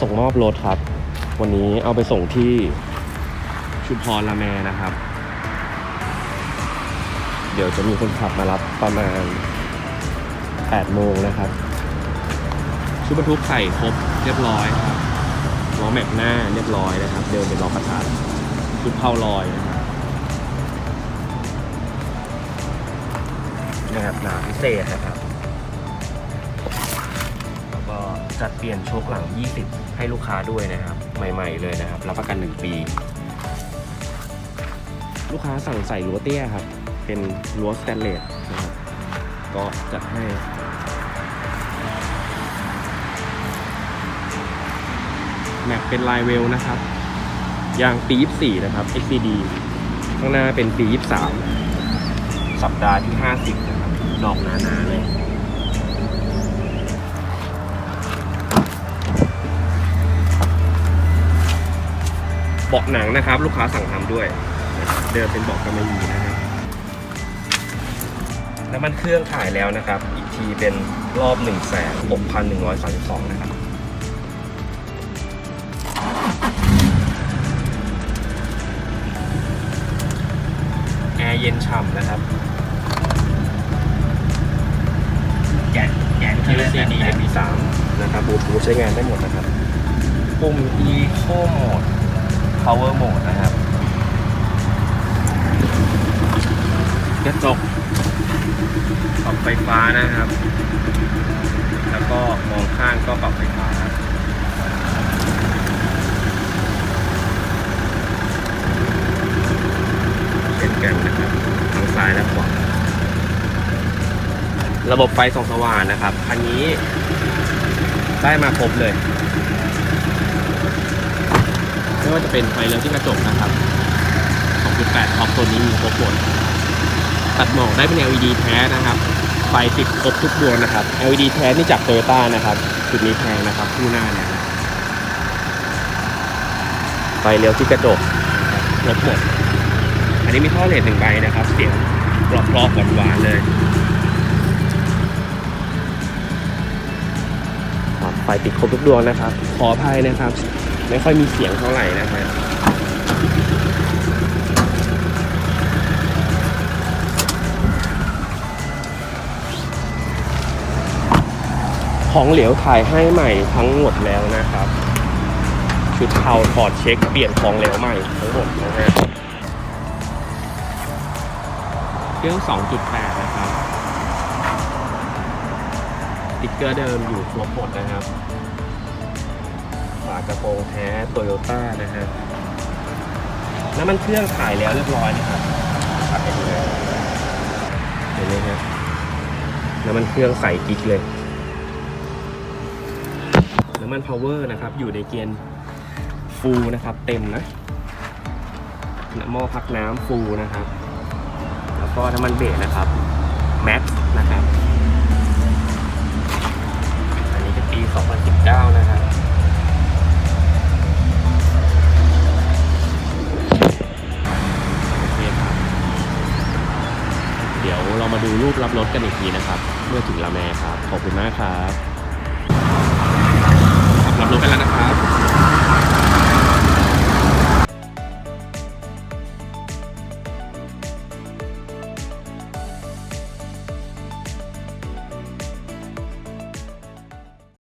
ส่งมอบรถครับ วันนี้เอาไปส่งที่ชุมพรละแมนะครับ เดี๋ยวจะมีคนขับมารับประมาณ 8 โมงนะครับ ชุดบรรทุกใส่ครบเรียบร้อยครับล้อแม็กหน้าเรียบร้อยนะครับ เดินเป็นล้อประทัดชุดเผาลอยนะครับนะครับหนาพิเศษนะครับ จัดเปลี่ยนโชคหลัง 20 ให้ลูกค้าด้วยนะครับ ใหม่ๆเลยนะครับ รับประกัน 1 ปี ลูกค้าสั่งใส่รั้วเตี้ยครับ เป็นรั้วสแตนเลสนะครับ ก็จัดให้แม็กเป็นลายเวลนะครับยางปี 24 นะครับ XCD ข้างหน้าเป็นปี 23 สัปดาห์ที่ 50 นะครับ ดอกหนาๆเลย เบาะหนังนะครับ ลูกค้าสั่งทำด้วย เดิมเป็นเบาะกำมะหยี่นะครับน้ำมันเครื่องถ่ายแล้วนะครับ อีกทีเป็นรอบ 1 6 1 3 2 นะครับแอร์เย็นฉ่ำนะครับแกะแกะ LCD MP3 นะครับบูทูธใช้งานได้หมดนะครับ ปุ่ม Eco Mode Power Mode นะครับ กระจกปรับไฟฟ้านะครับ แล้วก็มองข้างก็ปรับไฟฟ้าเช่นกันนะครับทางซ้ายและขวาระบบไฟส่องสว่างนะครับ คันนี้ได้มาครบเลย ไม่ว่าจะเป็นไฟเลี้ยวที่กระจกนะครับ 2.8ท็อปตัวนี้มีครบหมดตัดหมอกได้เป็น LED แท้นะครับ ไฟติดครบทุกดวงนะครับ LED แท้นี่จากโตโยต้านะครับจุดนี้แพงนะครับคู่หน้าเนี่ยไฟเลี้ยวที่กระจกครบหมดอันนี้มีท่อเลสหนึ่งใบนะครับ เสียงกรอบๆหวานๆเลยไฟติดครบทุกดวงนะครับ ขออภัยนะครับ ไม่ค่อยมีเสียงเท่าไหร่นะครับของเหลวถ่ายให้ใหม่ทั้งหมดแล้วนะครับ ชุดเทาถอดเช็คเปลี่ยนของเหลวใหม่ทั้งหมดนะฮะเครื่อง 2.8 นะครับติ๊กเกอร์เดิมอยู่ครบหมดนะครับากระโปรงแท้โตโยต้านะฮะน้ำมันเครื่องถ่ายแล้วเรียบร้อยนะครับตัดให้ดูนะเห็นไหมฮะน้ำมันเครื่องใส่กิ๊กเลยน้ำมันพาวเวอร์นะครับ อยู่ในเกณฑ์ฟูลนะครับ เต็มนะหม้อพักน้ำฟูลนะครับ แล้วก็น้ำมันเบรกนะครับแม็กซ์นะครับ เรามาดูรูปรับรถกันอีกทีนะครับ เมื่อถึงละแมครับ ขอบคุณมากครับ